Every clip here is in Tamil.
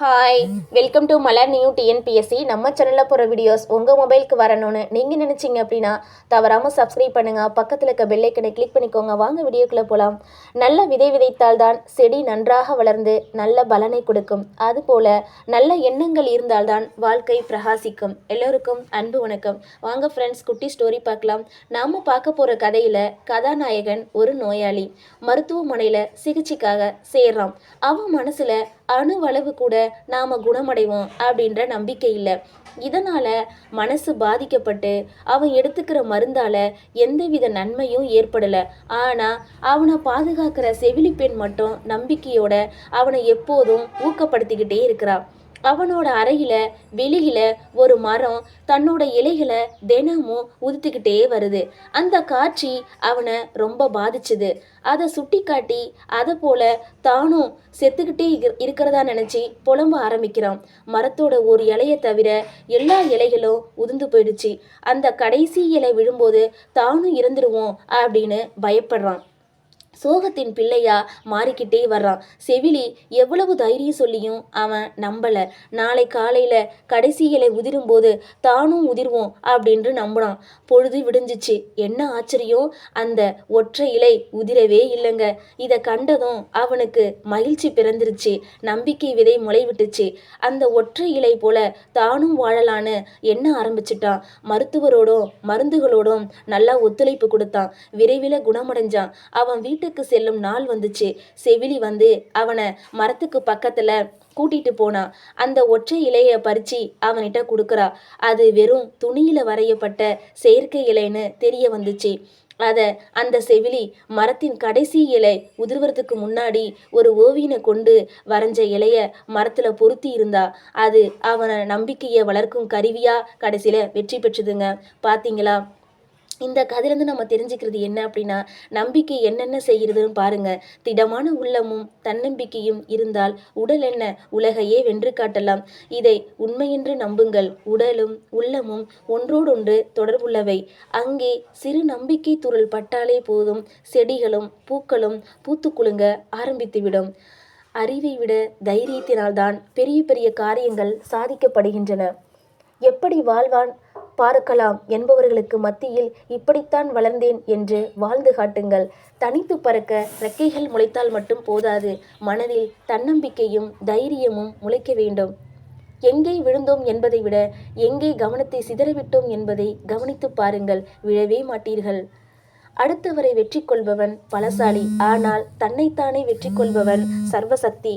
Hi welcome to Malar new TNPSC நம்ம சேனலில் போகிற வீடியோஸ் உங்கள் மொபைலுக்கு வரணும்னு நீங்கள் நினச்சிங்க அப்படின்னா தவறாமல் சப்ஸ்கிரைப் பண்ணுங்கள் பக்கத்தில் இருக்க பெல்லைக்கனை கிளிக் பண்ணிக்கோங்க. வாங்க வீடியோக்குள்ளே போகலாம் நல்ல விதை விதைத்தால்தான் செடி நன்றாக வளர்ந்து நல்ல பலனை கொடுக்கும். அதுபோல் நல்ல எண்ணங்கள் இருந்தால்தான் வாழ்க்கை பிரகாசிக்கும். எல்லோருக்கும் அன்பு வணக்கம். வாங்க ஃப்ரெண்ட்ஸ் குட்டி ஸ்டோரி பார்க்கலாம். நாம் பார்க்க போகிற கதையில் கதாநாயகன் ஒரு நோயாளி. மருத்துவமனையில் சிகிச்சைக்காக சேர்றான். அவன் மனசில் அணுவளவு கூட நாம் குணமடைவோம் அப்படின்ற நம்பிக்கை இல்லை. இதனால் மனசு பாதிக்கப்பட்டு அவன் எடுத்துக்கிற மருந்தால் எந்தவித நன்மையும் ஏற்படலை. ஆனால் அவனை பாதுகாக்கிற செவிலி பெண் மட்டும் நம்பிக்கையோட அவனை எப்போதும் ஊக்கப்படுத்திக்கிட்டே இருக்கிறான். அவனோட அறையில வெளியில ஒரு மரம் தன்னோட இலைகளை தினமும் உதித்துக்கிட்டே வருது. அந்த காட்சி அவனை ரொம்ப பாதிச்சுது. அதை சுட்டி காட்டி அதை போல தானும் செத்துக்கிட்டே இரு- இருக்கிறதா நினைச்சு புலம்ப ஆரம்பிக்கிறான். மரத்தோட ஒரு இலையை தவிர எல்லா இலைகளும் உதிர்ந்து போயிடுச்சு. அந்த கடைசி இலை விழும்போது தானும் இறந்துடுவோம் அப்படின்னு பயப்படுறான். சோகத்தின் பிள்ளையா மாறிக்கிட்டே வர்றான். செவிலி எவ்வளவு தைரியம் சொல்லியும் அவன் நம்பல. நாளை காலையில கடைசி இலை உதிரும்போது தானும் உதிர்வோம் அப்படின்னு நம்பினான். பொழுது விடிஞ்சிச்சு. என்ன ஆச்சரியம்? அந்த ஒற்றை இலை உதிரவே இல்லைங்க. இதை கண்டதும் அவனுக்கு மகிழ்ச்சி பிறந்துருச்சு. நம்பிக்கை விதை முளை விட்டுச்சு அந்த ஒற்றை இலை போல தானும் வாழலான்னு எண்ண ஆரம்பிச்சிட்டான்? மருத்துவரோடும் மருந்துகளோடும் நல்லா ஒத்துழைப்பு கொடுத்தான். விரைவில் குணமடைஞ்சான். அவன் வீட்டுக்கு செல்லும் நாள் வந்துச்சு. செவிலி வந்து அவனை மரத்துக்கு பக்கத்துல கூட்டிட்டு போனா. அந்த ஒற்றை இலைய பறிச்சு அவன்கிட்ட கொடுக்குறா. அது வெறும் துணியில வரையப்பட்ட செயற்கை இலைன்னு தெரிய வந்துச்சு. அத அந்த செவிலி மரத்தின் கடைசி இலை உதிர்வதுக்கு முன்னாடி ஒரு ஓவியனை கொண்டு வரைஞ்ச இலைய மரத்துல பொருத்தி இருந்தா. அது அவனை நம்பிக்கையை வளர்க்கும் கருவியா கடைசியில வெற்றி பெற்றுதுங்க. பாத்தீங்களா? இந்த கதையிலேருந்து நம்ம தெரிஞ்சுக்கிறது என்ன அப்படின்னா நம்பிக்கை என்னென்ன செய்கிறதுன்னு பாருங்க. திடமான உள்ளமும் தன்னம்பிக்கையும் இருந்தால் உடல் என்ன? உலகையே வென்று காட்டலாம். இதை உண்மையென்று நம்புங்கள். உடலும் உள்ளமும் ஒன்றோடொன்று தொடர்புள்ளவை. அங்கே சிறு நம்பிக்கை துருள் பட்டாலே போதும். செடிகளும் பூக்களும் பூத்து குலுங்க ஆரம்பித்துவிடும். அறிவை விட தைரியத்தினால்தான் பெரிய பெரிய காரியங்கள் சாதிக்கப்படுகின்றன. எப்படி வாழ்வான் பார்க்கலாம் என்பவர்களுக்கு மத்தியில் இப்படித்தான் வளர்ந்தேன் என்று வாழ்ந்து காட்டுங்கள். தனித்து பறக்க ரெக்கைகள் முளைத்தால் மட்டும் போதாது. மனதில் தன்னம்பிக்கையும் தைரியமும் முளைக்க வேண்டும். எங்கே விழுந்தோம் என்பதை விட எங்கே கவனத்தை சிதறவிட்டோம் என்பதை கவனித்து பாருங்கள். விழவே மாட்டீர்கள். அடுத்தவரை வெற்றி கொள்பவன் பலசாலி. ஆனால் தன்னைத்தானே வெற்றி கொள்பவன் சர்வசக்தி.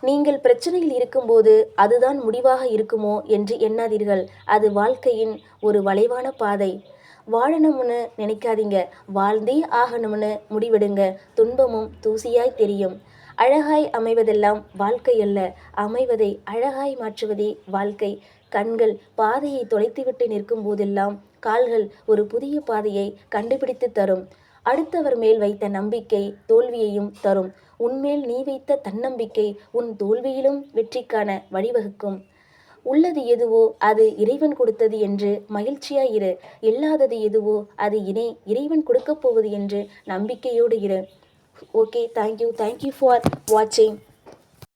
நீங்கள் பிரச்சனையில் இருக்கும்போது அதுதான் முடிவாக இருக்குமோ என்று எண்ணாதீர்கள். அது வாழ்க்கையின் ஒரு வளைவான பாதை. வாழணும்னு நினைக்காதீங்க. வாழ்ந்தே ஆகணும்னு முடிவெடுங்க. துன்பமும் தூசியாய் தெரியும். அழகாய் அமைவதெல்லாம் வாழ்க்கை அல்ல. அமைவதை அழகாய் மாற்றுவதே வாழ்க்கை. கண்கள் பாதையை தொலைத்துவிட்டு நிற்கும் போதெல்லாம் கால்கள் ஒரு புதிய பாதையை கண்டுபிடித்து தரும். அடுத்தவர் மேல் வைத்த நம்பிக்கை தோல்வியையும் தரும். உன்மேல் நீ வைத்த தன்னம்பிக்கை உன் தோல்வியிலும் வெற்றிக்கான வழிவகுக்கும். உள்ளது எதுவோ அது இறைவன் கொடுத்தது என்று மகிழ்ச்சியாய் இரு. இல்லாதது எதுவோ அது இணை இறைவன் கொடுக்கப் போவது என்று நம்பிக்கையோடு இரு. ஓகே தேங்க்யூ தேங்க்யூ ஃபார் வாட்சிங்